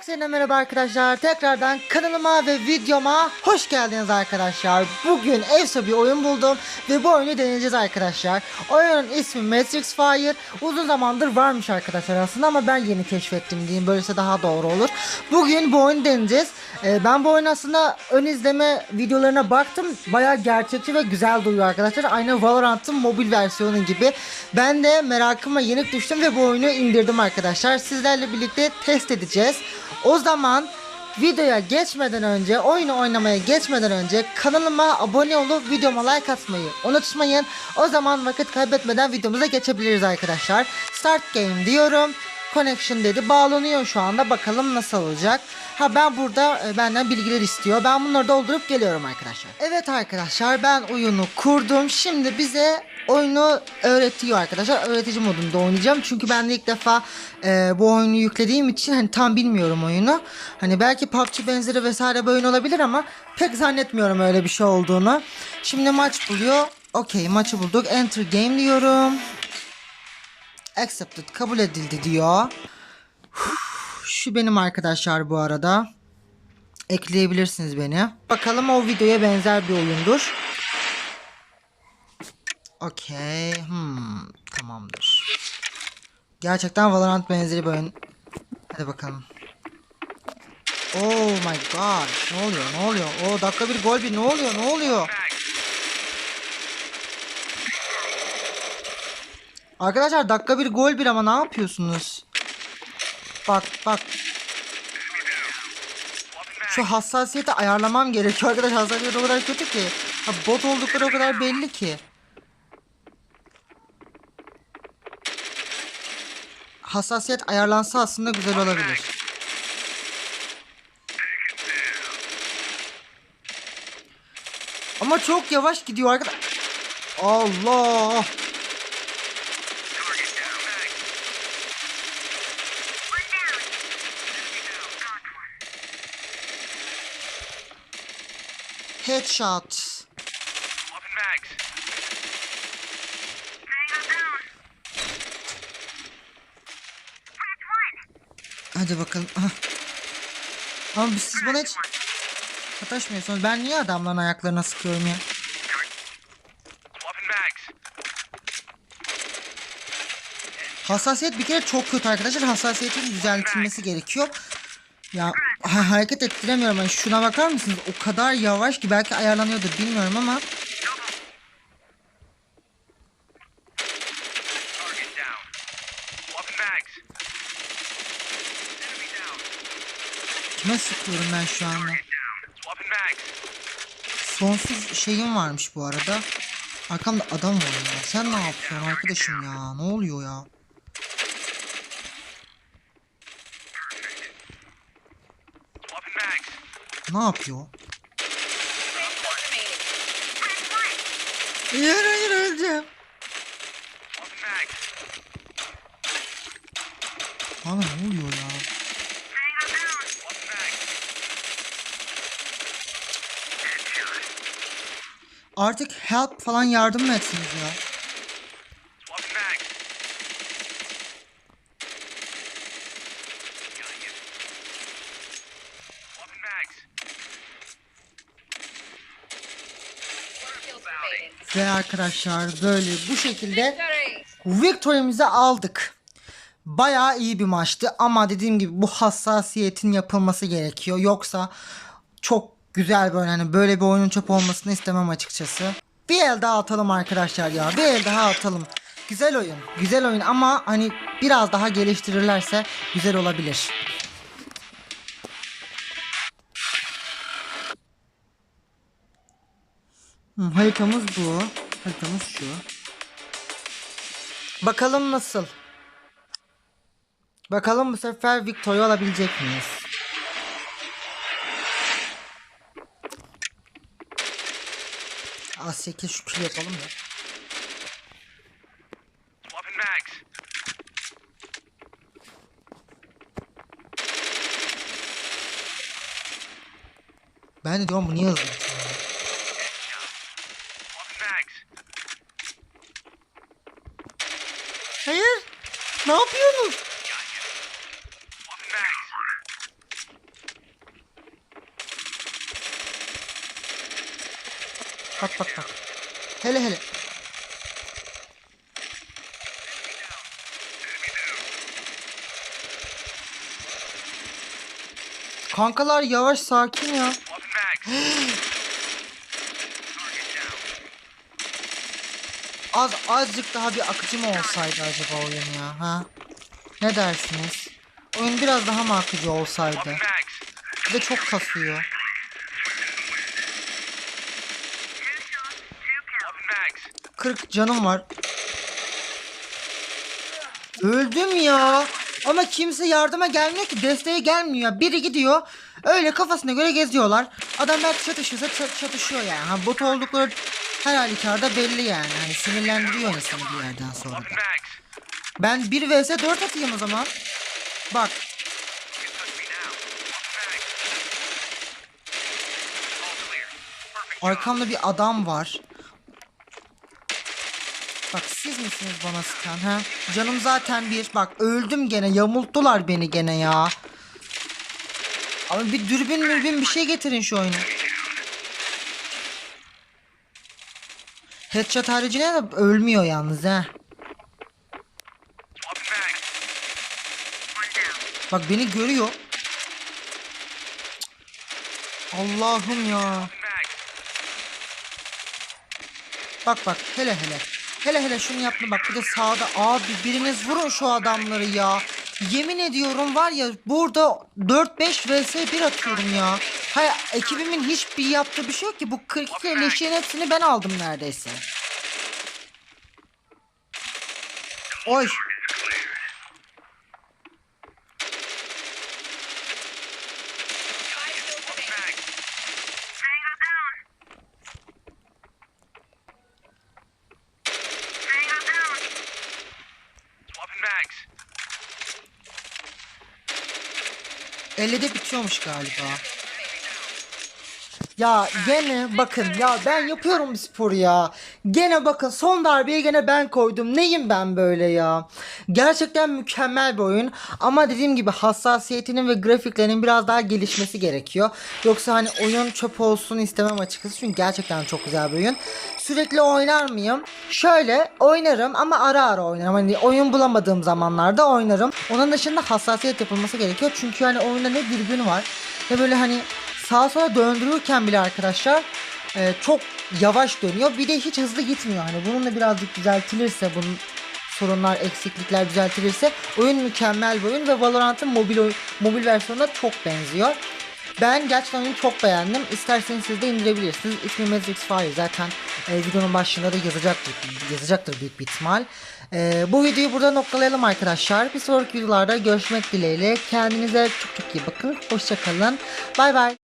Herkese merhaba arkadaşlar. Tekrardan kanalıma ve videoma hoş geldiniz arkadaşlar. Bugün evsa bir oyun buldum ve bu oyunu deneyeceğiz arkadaşlar. Oyunun ismi Matrix Fire. Uzun zamandır varmış arkadaşlar aslında ama ben yeni keşfettim diyeyim. Böylese daha doğru olur. Bugün bu oyunu deneyeceğiz. Ee, ben bu oyun aslında ön izleme videolarına baktım. Baya gerçekçi ve güzel duruyor arkadaşlar. Aynı Valorant'ın mobil versiyonu gibi. Ben de merakıma yenik düştüm ve bu oyunu indirdim arkadaşlar. Sizlerle birlikte test edeceğiz. O zaman videoya geçmeden önce, oyunu oynamaya geçmeden önce kanalıma abone olup videoma like atmayı unutmayın. O zaman vakit kaybetmeden videomuza geçebiliriz arkadaşlar. Start game diyorum. Connection dedi. Bağlanıyor şu anda. Bakalım nasıl olacak. Ha ben burada e, benden bilgiler istiyor. Ben bunları doldurup geliyorum arkadaşlar. Evet arkadaşlar ben oyunu kurdum. Şimdi bize oyunu öğretiyor arkadaşlar. Öğretici modunda oynayacağım. Çünkü ben de ilk defa e, bu oyunu yüklediğim için hani tam bilmiyorum oyunu. Hani belki PUBG benzeri vesaire bir oyun olabilir ama pek zannetmiyorum öyle bir şey olduğunu. Şimdi maç buluyor. Okey maçı bulduk. Enter game diyorum. Accepted kabul edildi diyor. Şu benim arkadaşlar bu arada. Ekleyebilirsiniz beni. Bakalım o videoya benzer bir oyundur. Okey. Hmm, tamamdır. Gerçekten Valorant benzeri bir oyun. Hadi bakalım. Oh my god. Ne oluyor? Ne oluyor? O dakika bir gol bir. Ne oluyor? Ne oluyor? Arkadaşlar dakika bir gol bir ama ne yapıyorsunuz? Bak bak. Şu hassasiyeti ayarlamam gerekiyor arkadaşlar. Hassasiyet o kadar kötü ki. Ha, bot oldukları o kadar belli ki. Hassasiyet ayarlansa aslında güzel olabilir. Ama çok yavaş gidiyor arkadaş. Allah. Headshot. Hadi bakalım. Aha. Ama biz siz bana hiç sataşmıyorsunuz. Ben niye adamların ayaklarına sıkıyorum ya? Hassasiyet bir kere çok kötü arkadaşlar. Hassasiyetin düzeltilmesi gerekiyor. Ya ha- hareket ettiremiyorum. Yani şuna bakar mısınız? O kadar yavaş ki belki ayarlanıyordur bilmiyorum ama kime sıkıyorum ben şu anda? Sonsuz şeyim varmış bu arada. Arkamda adam var ya. Sen ne yapıyorsun arkadaşım ya? Ne oluyor ya? Ne yapıyor? Hayır hayır öleceğim. Bana ne oluyor ya? Artık help falan yardım mı etsiniz ya? Ve arkadaşlar böyle bu şekilde victory'mizi aldık. Bayağı iyi bir maçtı ama dediğim gibi bu hassasiyetin yapılması gerekiyor. Yoksa çok güzel böyle hani böyle bir oyunun çöp olmasını istemem açıkçası. Bir el daha atalım arkadaşlar ya. Bir el daha atalım. Güzel oyun. Güzel oyun ama hani biraz daha geliştirirlerse güzel olabilir. Hı, haritamız bu. Haritamız şu. Bakalım nasıl? Bakalım bu sefer Victoria alabilecek miyiz? Az 8 şu kill yapalım ya. Ben de diyorum bu niye hızlı? Ne yapıyorsunuz? Bak bak bak. Hele hele. Kankalar yavaş sakin ya. Az azıcık daha bir akıcı mı olsaydı acaba oyun ya ha? Ne dersiniz? Oyun biraz daha mı akıcı olsaydı? Bir de çok kasıyor. 40 canım var. Öldüm ya. Ama kimse yardıma gelmiyor ki. Desteğe gelmiyor. Biri gidiyor. Öyle kafasına göre geziyorlar. Adam belki çatışırsa ça- çatışıyor yani. Ha, bot oldukları her halükarda belli yani. Hani sinirlendiriyor insanı bir yerden sonra da. Ben 1 vs 4 atayım o zaman. Bak. Arkamda bir adam var. Bak siz misiniz bana sıkan ha? Canım zaten bir. Bak öldüm gene. Yamulttular beni gene ya. Ama bir dürbün mürbün bir şey getirin şu oyuna. Headshot haricinde de ölmüyor yalnız ha. Bak beni görüyor. Allah'ım ya. Bak bak hele hele. Hele hele şunu yaptım bak bir de sağda abi biriniz vurun şu adamları ya. Yemin ediyorum var ya burada 4-5 vs 1 atıyorum ya. Hayır ekibimin hiçbir yaptığı bir şey yok ki bu 42 leşin hepsini ben aldım neredeyse. Oy. 50'de bitiyormuş galiba. Ya gene bakın ya ben yapıyorum spor ya. Gene bakın son darbeyi gene ben koydum. Neyim ben böyle ya? Gerçekten mükemmel bir oyun. Ama dediğim gibi hassasiyetinin ve grafiklerinin biraz daha gelişmesi gerekiyor. Yoksa hani oyun çöp olsun istemem açıkçası. Çünkü gerçekten çok güzel bir oyun. Sürekli oynar mıyım? Şöyle oynarım ama ara ara oynarım. Hani oyun bulamadığım zamanlarda oynarım. Onun dışında hassasiyet yapılması gerekiyor. Çünkü hani oyunda ne dürbün var ne böyle hani sağa sola döndürürken bile arkadaşlar e, çok yavaş dönüyor. Bir de hiç hızlı gitmiyor. Hani bunun da birazcık düzeltilirse bunun sorunlar, eksiklikler düzeltilirse oyun mükemmel bir oyun ve Valorant'ın mobil mobil versiyonuna çok benziyor. Ben gerçekten oyunu çok beğendim. İsterseniz siz de indirebilirsiniz. İsmi Matrix Fire. Zaten e, videonun başında da yazacaktır, yazacaktır büyük bir ihtimal. E, bu videoyu burada noktalayalım arkadaşlar. Bir sonraki videolarda görüşmek dileğiyle. Kendinize çok çok iyi bakın. Hoşçakalın. Bay bay.